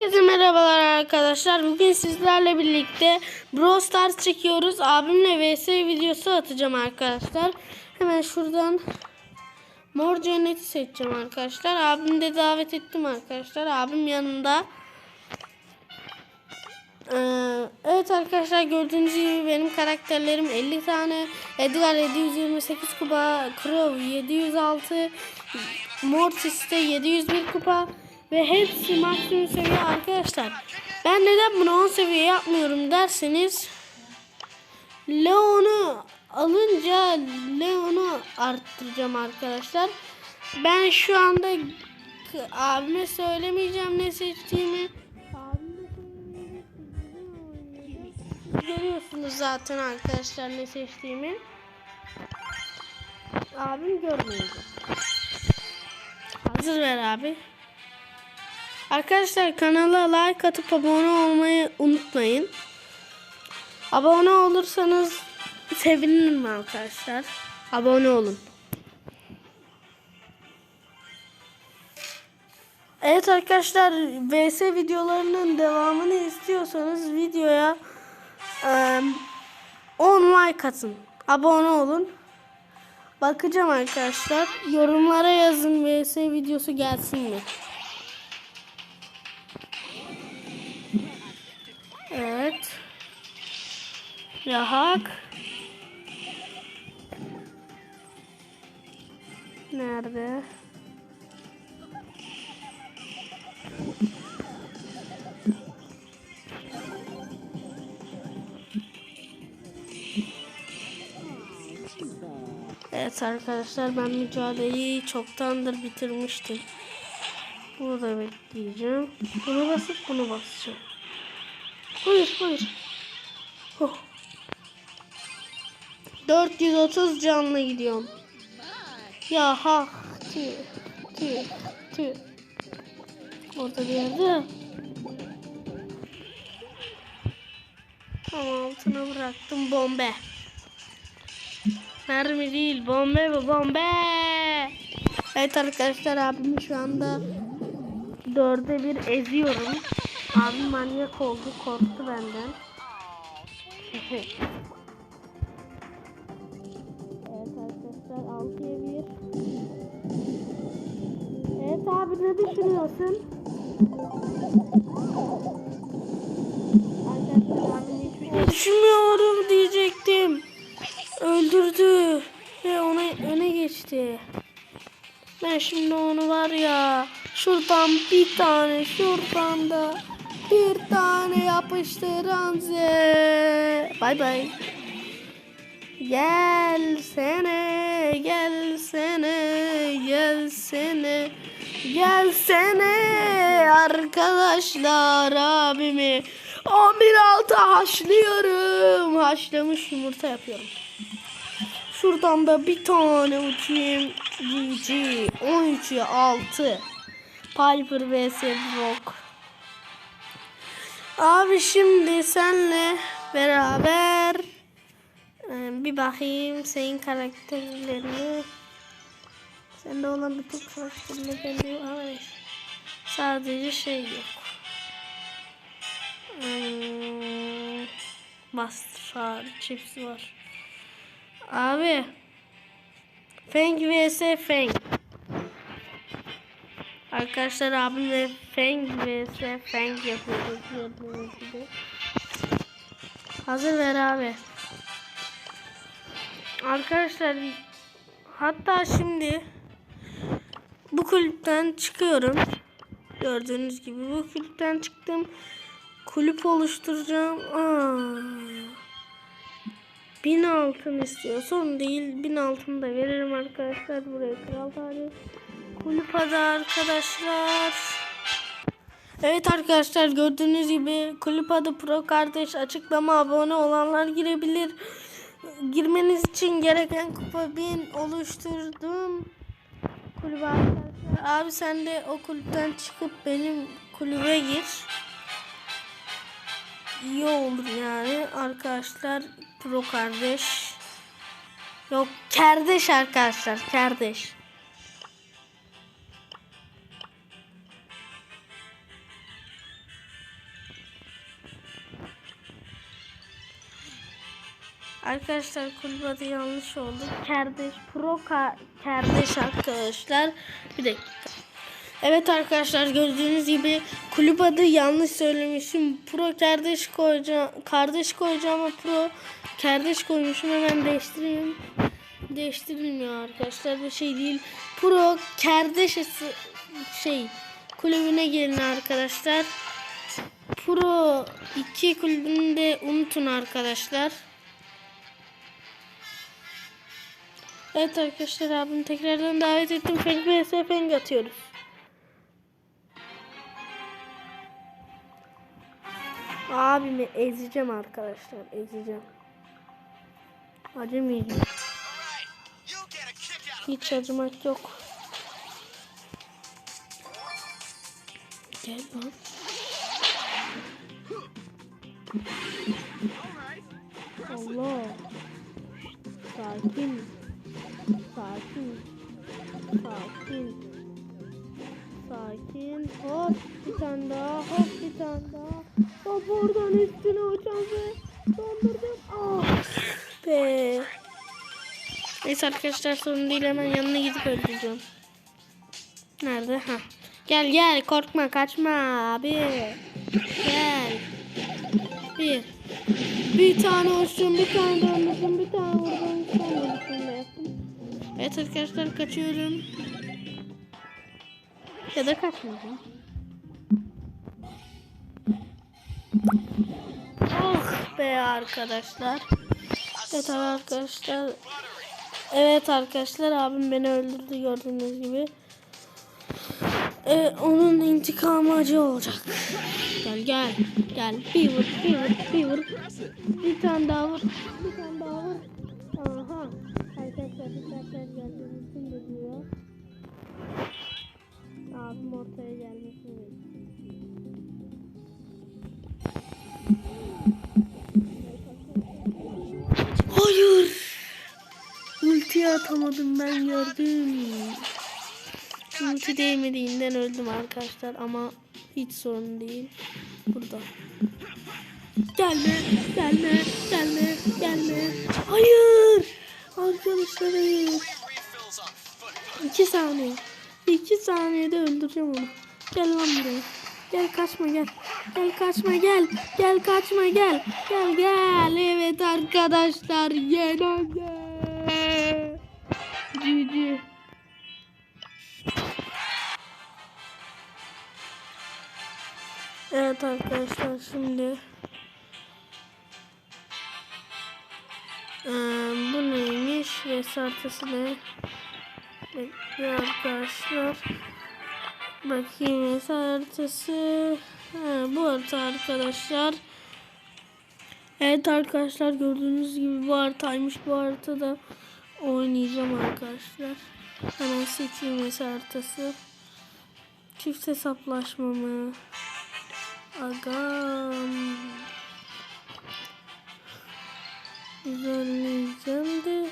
Herkese merhabalar arkadaşlar. Bugün sizlerle birlikte Brawl Stars çekiyoruz. Abimle vs videosu atacağım arkadaşlar. Hemen şuradan Mor Cennet'i seçeceğim arkadaşlar. Abimi de davet ettim arkadaşlar. Abim yanında. Ee, evet arkadaşlar gördüğünüz gibi benim karakterlerim 50 tane. Edgar 728 kupa, Crow 706, Mortis de 701 kupa ve hepsi maksimum seviye arkadaşlar. Ben neden bunu 10 seviye yapmıyorum derseniz Leon'u alınca Leon'u arttıracağım arkadaşlar. Ben şu anda abime söylemeyeceğim ne seçtiğimi. Görüyorsunuz zaten arkadaşlar ne seçtiğimi. Abim görmeyecek. Hazır ver abi. Arkadaşlar kanala like atıp abone olmayı unutmayın. Abone olursanız sevinirim arkadaşlar. Abone olun. Evet arkadaşlar VS videolarının devamını istiyorsanız videoya eee, 10 like atın. Abone olun. Bakacağım arkadaşlar. Yorumlara yazın VS videosu gelsin mi? Evet. Yahak. Nerede? Evet arkadaşlar ben mücadeleyi çoktandır bitirmiştim. Burada bekleyeceğim. Bunu basıp bunu basacağım. Buyur buyur. Oh. 430 canlı gidiyorum. Ya ha tüh tüh tüh. Orada bir yerde. Ama altına bıraktım bombe. Mermi değil bombe bu bombe. Evet arkadaşlar abimi şu anda dörde bir eziyorum. Abim manyak oldu korktu benden. evet arkadaşlar 6'ya 1. Evet abi ne düşünüyorsun? Şey düşünmüyorum diyecektim. Öldürdü ve ona öne geçti. Ben şimdi onu var ya şuradan bir tane şuradan da bir tane yapıştıran ze. Bay bay. Gelsene, gelsene, gelsene, gelsene arkadaşlar abimi 11-6 haşlıyorum. Haşlamış yumurta yapıyorum. Şuradan da bir tane uçayım. GG. 13'e 6. Piper vs Brock. Abi şimdi senle beraber e, bir bakayım senin karakterlerini. Sende olan bütün karakterleri bende yok ama. Sadece şey yok. Hmm, Master Chips var. Abi. Feng vs Feng. Arkadaşlar abimle Feng vs Feng yapıyoruz gördüğünüz gibi. Hazır ver abi. Arkadaşlar hatta şimdi bu kulüpten çıkıyorum. Gördüğünüz gibi bu kulüpten çıktım. Kulüp oluşturacağım. Aa. Bin altın istiyor. Son değil. Bin altın da veririm arkadaşlar. Buraya kral tarihi. Kulüpada arkadaşlar. Evet arkadaşlar gördüğünüz gibi Kulüpada Pro kardeş açıklama abone olanlar girebilir. Girmeniz için gereken kupa 1000 oluşturdum. Kulübe arkadaşlar. Abi sen de o kulüpten çıkıp benim kulübe gir. İyi olur yani arkadaşlar. Pro kardeş. Yok kardeş arkadaşlar kardeş. Arkadaşlar kulüp adı yanlış oldu. Kardeş pro ka kardeş arkadaşlar. Bir dakika. Evet arkadaşlar gördüğünüz gibi kulüp adı yanlış söylemişim. Pro kardeş koyacağım. Kardeş koyacağım ama pro kardeş koymuşum. Hemen değiştireyim. Değiştirilmiyor arkadaşlar. Bir şey değil. Pro kardeş şey kulübüne gelin arkadaşlar. Pro 2 kulübünü de unutun arkadaşlar. Evet arkadaşlar abim tekrardan davet ettim. Feng vs Feng atıyoruz. Abimi ezeceğim arkadaşlar. Ezeceğim. Acımayacağım. Hiç acımak yok. Gel lan. Allah. Sakin. Sakin. Sakin. Sakin. Hop bir tane daha. Hop bir tane daha. Hop oradan üstüne uçan ve dondurdum. Ah be. Neyse arkadaşlar sorun değil hemen yanına gidip öldüreceğim. Nerede? Ha. Gel gel korkma kaçma abi. Gel. Bir. Bir tane uçtum bir tane döndürdüm bir tane Evet arkadaşlar kaçıyorum. Ya da kaçmayacağım. Oh be arkadaşlar. Evet arkadaşlar. Evet arkadaşlar abim beni öldürdü gördüğünüz gibi. Ee, onun intikamı acı olacak. Gel gel gel bir vur bir vur bir vur. Bir tane daha vur. Bir tane daha vur. Ultiyi atamadım ben gördüm. Ulti değmediğinden öldüm arkadaşlar ama hiç sorun değil. Burada. Gelme, gelme, gelme, gelme. Hayır. Arkadaşlar hayır. İki saniye. İki saniyede öldüreceğim onu. Gel lan buraya. Gel kaçma gel. Gel kaçma gel. Gel kaçma gel. Gel gel. Evet arkadaşlar yenendi. Cici. Evet arkadaşlar şimdi Ee, bu neymiş ve sartısı ne? Bekle arkadaşlar. Bakayım ve sartısı. Ha, bu harita arkadaşlar. Evet arkadaşlar gördüğünüz gibi bu haritaymış. Bu haritada oynayacağım arkadaşlar. Hemen seçeyim mesela haritası. Çift hesaplaşma mı? Agam. Düzenleyeceğim de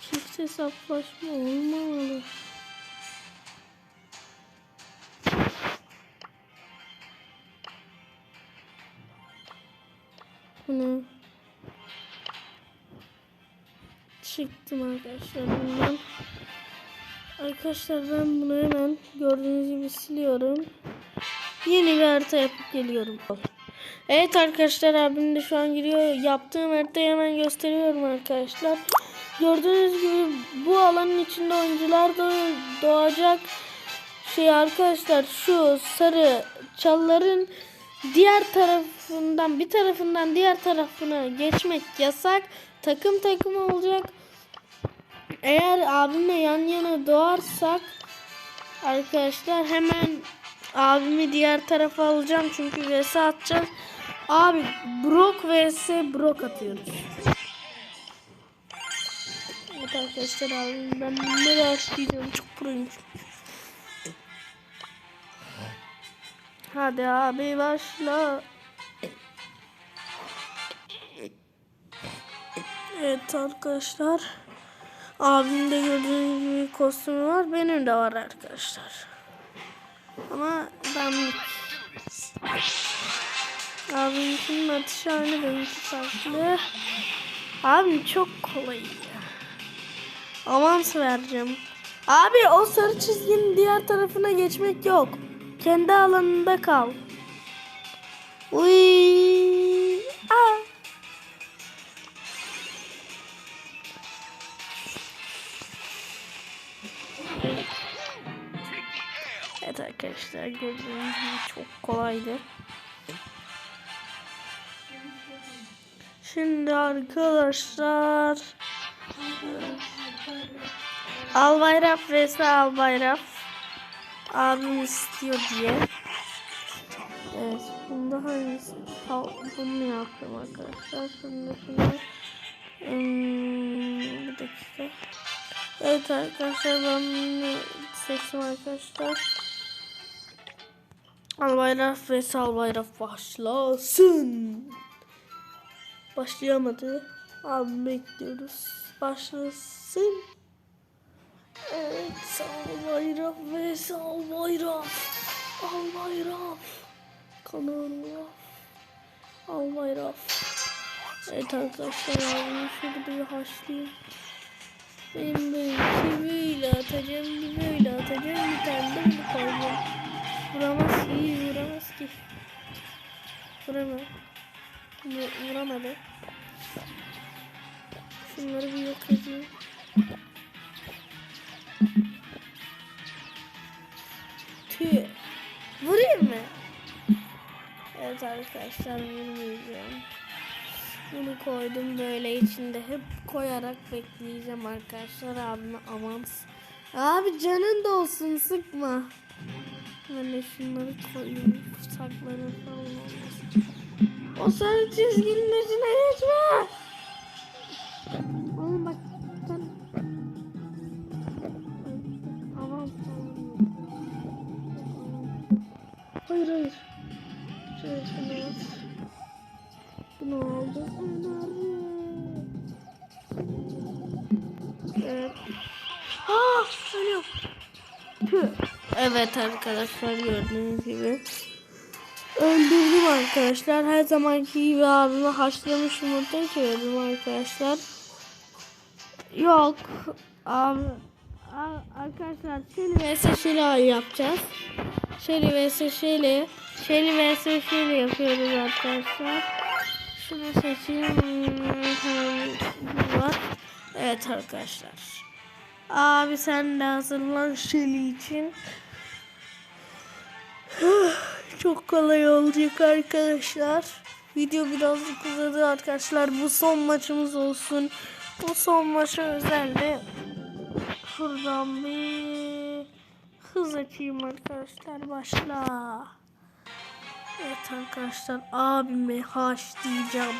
çift hesaplaşma olmamalı. Bu ne? Çıktım arkadaşlar bundan. Arkadaşlar ben bunu hemen gördüğünüz gibi siliyorum. Yeni bir harita yapıp geliyorum. Evet arkadaşlar abim de şu an giriyor. Yaptığım haritayı hemen gösteriyorum arkadaşlar. Gördüğünüz gibi bu alanın içinde oyuncular da doğacak. Şey arkadaşlar şu sarı çalların diğer tarafından bir tarafından diğer tarafına geçmek yasak. Takım takım olacak. Eğer abimle yan yana doğarsak arkadaşlar hemen abimi diğer tarafa alacağım çünkü vs atacağız. Abi Brock vs Brock atıyoruz. Evet arkadaşlar abim ben ne başlayacağım çok proyum. Hadi abi başla. Evet arkadaşlar. Abim de gördüğünüz gibi kostümü var. Benim de var arkadaşlar. Ama ben Abimkinin atışı aynı benimki farklı. Abi çok kolay ya. Avans vereceğim. Abi o sarı çizginin diğer tarafına geçmek yok. Kendi alanında kal. Uy. Aa. Evet arkadaşlar gördüğünüz gibi çok kolaydı. Şimdi arkadaşlar Albayraf vs Albayraf abim istiyor diye. Evet bunda hangisi? Bunu yaptım arkadaşlar. Şimdi şunu Hmm, bir dakika. Evet arkadaşlar ben bunu seçtim arkadaşlar. Albayraf vs Albayraf başlasın. Başlayamadı. Abi bekliyoruz. Başlasın. Evet Albayraf vs Albayraf. Albayraf. Kanarya. Albayraf. Evet arkadaşlar abimi şöyle bir haşlayayım. Benim böyle böyle atacağım, bir atacağım, bir tane de bunu koyacağım. Vuramaz ki, vuramaz ki. Vuramaz. Vu- Vuramadı. Şunları bir yok edeyim. Tüh. Vurayım mı? Evet arkadaşlar vurmayacağım. Bunu koydum böyle içinde hep koyarak bekleyeceğim arkadaşlar abime avans. Abi canın da olsun sıkma. Böyle şunları koyayım sakları falan olmasın. O sarı çizginin üstüne geçme. Evet arkadaşlar gördüğünüz gibi. Öldürdüm arkadaşlar. Her zamanki gibi abime haşlamış yumurta çevirdim arkadaşlar. Yok. Abi, arkadaşlar Şeli vs Şeli yapacağız. Şeli vs Şeli. Şeli vs Şeli yapıyoruz arkadaşlar. Şunu seçeyim. Var. Evet arkadaşlar. Abi sen de hazırlan Şeli için. Çok kolay olacak arkadaşlar. Video birazcık uzadı arkadaşlar. Bu son maçımız olsun. Bu son maça özel de şuradan bir hız açayım arkadaşlar. Başla. Evet arkadaşlar abimi haşlayacağım.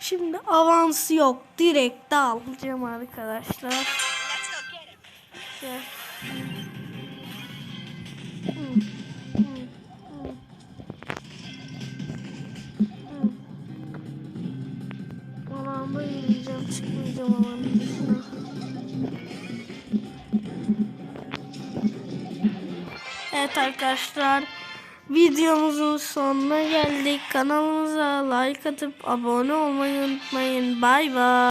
Şimdi avans yok. Direkt alacağım arkadaşlar. Gel. Evet arkadaşlar. Videomuzun sonuna geldik. Kanalımıza like atıp abone olmayı unutmayın. Bay bay.